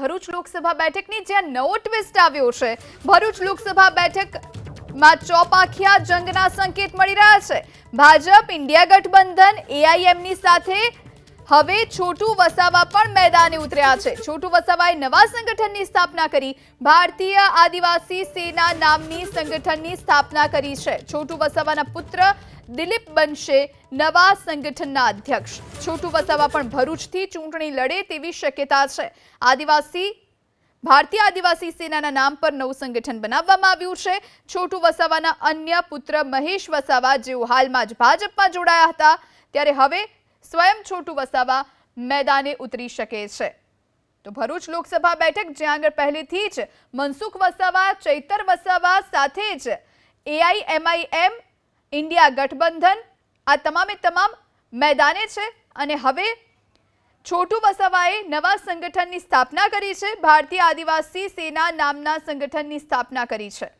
ભરૂચ લોકસભા બેઠકની જ્યાં નવો ટ્વિસ્ટ આવ્યો છે. ભરૂચ લોકસભા બેઠકમાં ચોપાખિયા જંગના સંકેત મળી રહ્યા છે. ભાજપ, ઇન્ડિયા ગઠબંધન એઆઈએમની સાથે હવે છોટુ વસાવા પણ મેદાને ઉતર્યા છે. છોટુ વસાવાએ નવા સંગઠનની સ્થાપના કરી. ભારતીય આદિવાસી સેના નામની સંગઠનની સ્થાપના કરી છે. છોટુ વસાવાના પુત્ર દિલીપ બનશે નવા સંગઠનના અધ્યક્ષ. છોટુ વસાવા પણ ભરૂચથી ચૂંટણી લડે તેવી શક્યતા છે. આદિવાસી, ભારતીય આદિવાસી સેનાના નામ પર નવું સંગઠન બનાવવામાં આવ્યું છે. છોટુ વસાવાના અન્ય પુત્ર મહેશ વસાવા જેઓ હાલમાં જ ભાજપમાં જોડાયા હતા. ત્યારે હવે સ્વયં છોટુ વસાવા મેદાને ઉતરી શકે છે. તો ભરૂચ લોકસભા બેઠક જ્યાં આગળ પહેલેથી જ મનસુખ વસાવા, ચૈતર વસાવા સાથે જ એઆઈએમઆઈએમ ઇન્ડિયા ગઠબંધન, આ તમામે તમામ મેદાને છે. અને હવે છોટુ વસાવાએ નવા સંગઠનની સ્થાપના કરી છે. ભારતીય આદિવાસી સેના નામના સંગઠનની સ્થાપના કરી છે.